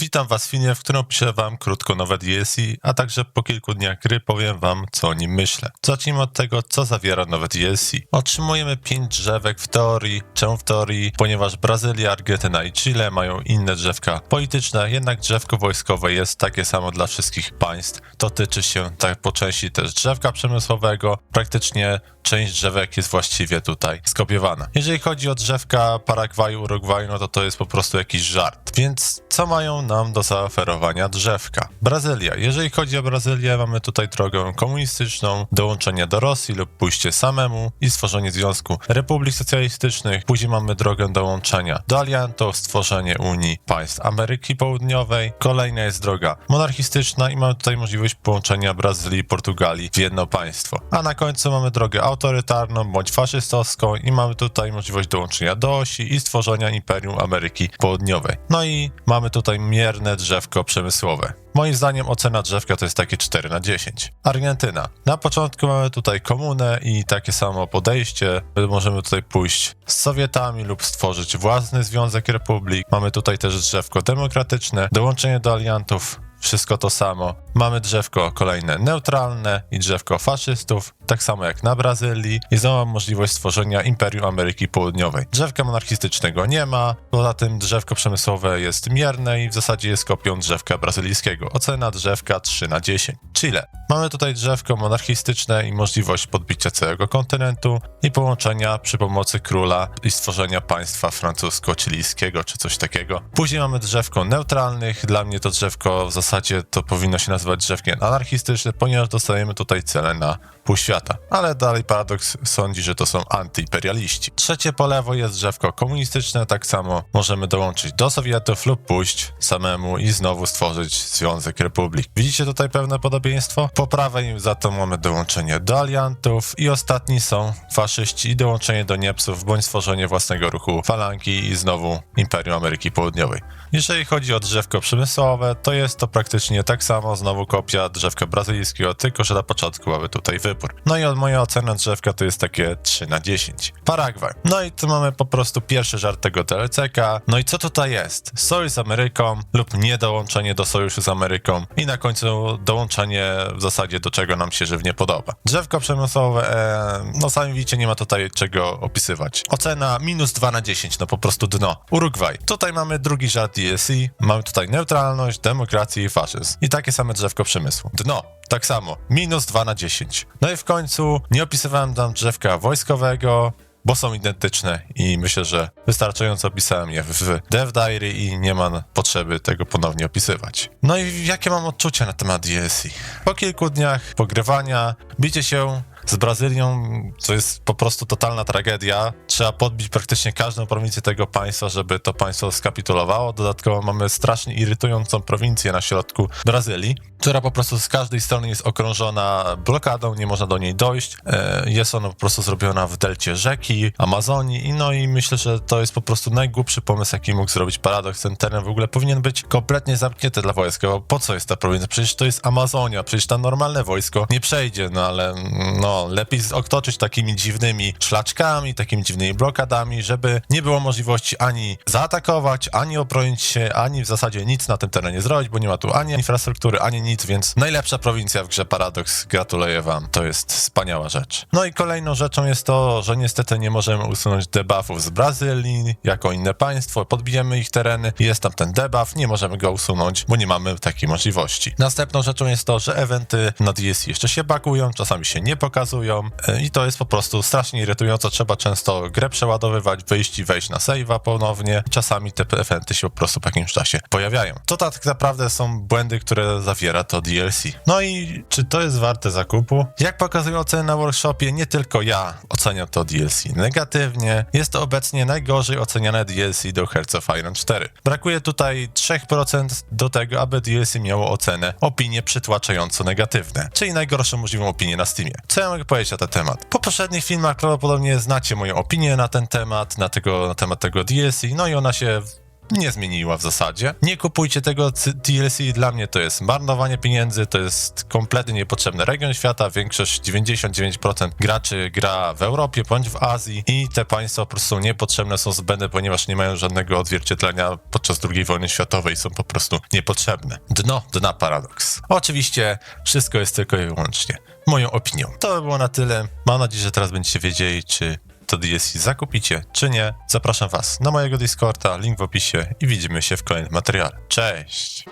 Witam Was w filmie, w którym opiszę Wam krótko nowe DLC, a także po kilku dniach gry powiem Wam, co o nim myślę. Zacznijmy od tego, co zawiera nowe DLC. Otrzymujemy 5 drzewek w teorii. Czemu w teorii? Ponieważ Brazylia, Argentyna i Chile mają inne drzewka polityczne, jednak drzewko wojskowe jest takie samo dla wszystkich państw. To tyczy się tak po części też drzewka przemysłowego. Praktycznie część drzewek jest właściwie tutaj skopiowana. Jeżeli chodzi o drzewka Paragwaju, Urugwaju, no to to jest po prostu jakiś żart. Więc co mają nam do zaoferowania drzewka? Brazylia. Jeżeli chodzi o Brazylię, mamy tutaj drogę komunistyczną, dołączenie do Rosji lub pójście samemu i stworzenie Związku Republik Socjalistycznych. Później mamy drogę dołączenia do aliantów, stworzenie Unii Państw Ameryki Południowej. Kolejna jest droga monarchistyczna i mamy tutaj możliwość połączenia Brazylii i Portugalii w jedno państwo. A na końcu mamy drogę autorytarną bądź faszystowską i mamy tutaj możliwość dołączenia do osi i stworzenia Imperium Ameryki Południowej. No i mamy tutaj mierne drzewko przemysłowe. Moim zdaniem ocena drzewka to jest takie 4 na 10. Argentyna. Na początku mamy tutaj komunę i takie samo podejście. Możemy tutaj pójść z Sowietami lub stworzyć własny Związek Republik. Mamy tutaj też drzewko demokratyczne, dołączenie do aliantów, wszystko to samo. Mamy drzewko kolejne neutralne i drzewko faszystów, tak samo jak na Brazylii i znowu możliwość stworzenia Imperium Ameryki Południowej. Drzewka monarchistycznego nie ma, poza tym drzewko przemysłowe jest mierne i w zasadzie jest kopią drzewka brazylijskiego. Ocena drzewka 3 na 10. Chile. Mamy tutaj drzewko monarchistyczne i możliwość podbicia całego kontynentu i połączenia przy pomocy króla i stworzenia państwa francusko-chilijskiego czy coś takiego. Później mamy drzewko neutralnych. Dla mnie to drzewko w zasadzie to powinno się nazywać drzewkiem anarchistycznym, ponieważ dostajemy tutaj cele na pół świata. Ale dalej Paradox sądzi, że to są antyimperialiści. Trzecie po lewo jest drzewko komunistyczne, tak samo możemy dołączyć do Sowietów lub pójść samemu i znowu stworzyć Związek Republik. Widzicie tutaj pewne podobieństwo? Po prawej za to mamy dołączenie do aliantów i ostatni są faszyści i dołączenie do Niemców bądź stworzenie własnego ruchu falangi i znowu Imperium Ameryki Południowej. Jeżeli chodzi o drzewko przemysłowe, to jest to praktycznie tak samo, znowu kopia drzewka brazylijskiego, tylko że na początku mamy tutaj wybór. No i od moja ocena drzewka to jest takie 3 na 10. Paragwaj. No i tu mamy po prostu pierwszy żart tego TLCK. No i co tutaj jest? Sojusz z Ameryką lub niedołączenie do sojuszu z Ameryką i na końcu dołączenie w zasadzie do czego nam się żywnie podoba. Drzewko przemysłowe, e, no sami widzicie, nie ma tutaj czego opisywać. Ocena minus 2 na 10, no po prostu dno. Urugwaj. Tutaj mamy drugi żart DSC, mamy tutaj neutralność, demokrację i faszyzm. I takie same drzewko przemysłu. Dno. Tak samo, minus 2 na 10. No i w końcu nie opisywałem tam drzewka wojskowego, bo są identyczne i myślę, że wystarczająco opisałem je w Dev Diary i nie ma potrzeby tego ponownie opisywać. No i jakie mam odczucia na temat DLC? Po kilku dniach pogrywania, bicie się z Brazylią, co jest po prostu totalna tragedia. Trzeba podbić praktycznie każdą prowincję tego państwa, żeby to państwo skapitulowało. Dodatkowo mamy strasznie irytującą prowincję na środku Brazylii, która po prostu z każdej strony jest okrążona blokadą, nie można do niej dojść. E, Jest ona po prostu zrobiona w delcie rzeki, Amazonii no i myślę, że to jest po prostu najgłupszy pomysł, jaki mógł zrobić Paradox. Ten teren w ogóle powinien być kompletnie zamknięty dla wojska, bo po co jest ta prowincja? Przecież to jest Amazonia, przecież tam normalne wojsko nie przejdzie, no ale no lepiej otoczyć takimi dziwnymi szlaczkami, takimi dziwnymi blokadami, żeby nie było możliwości ani zaatakować, ani obronić się, ani w zasadzie nic na tym terenie zrobić, bo nie ma tu ani infrastruktury, ani nic, więc najlepsza prowincja w grze Paradox, gratuluję wam, to jest wspaniała rzecz. No i kolejną rzeczą jest to, że niestety nie możemy usunąć debuffów z Brazylii, jako inne państwo, podbijemy ich tereny, jest tam ten debuff, nie możemy go usunąć, bo nie mamy takiej możliwości. Następną rzeczą jest to, że eventy na DSC jeszcze się bagują, czasami się nie pokazują e, i to jest po prostu strasznie irytujące, trzeba często grę przeładowywać, wyjść i wejść na save'a ponownie, czasami te eventy się po prostu po jakimś czasie pojawiają. To tak naprawdę są błędy, które zawiera to DLC. No i czy to jest warte zakupu? Jak pokazują oceny na workshopie, nie tylko ja oceniam to DLC negatywnie. Jest to obecnie najgorzej oceniane DLC do Hearts of Iron 4. Brakuje tutaj 3% do tego, aby DLC miało ocenę opinie przytłaczająco negatywne, czyli najgorszą możliwą opinię na Steamie. Co ja mogę powiedzieć na ten temat? Po poprzednich filmach prawdopodobnie znacie moją opinię na ten temat, na, tego, na temat tego DLC, no i ona się nie zmieniła w zasadzie. Nie kupujcie tego DLC, dla mnie to jest marnowanie pieniędzy, to jest kompletnie niepotrzebny region świata, większość, 99% graczy gra w Europie bądź w Azji i te państwa po prostu niepotrzebne są zbędne, ponieważ nie mają żadnego odzwierciedlenia podczas II wojny światowej, są po prostu niepotrzebne. Dno, dna paradoks. Oczywiście wszystko jest tylko i wyłącznie moją opinią. To by było na tyle. Mam nadzieję, że teraz będziecie wiedzieli, czy to DLC zakupicie, czy nie. Zapraszam Was na mojego Discorda, link w opisie i widzimy się w kolejnym materiale. Cześć!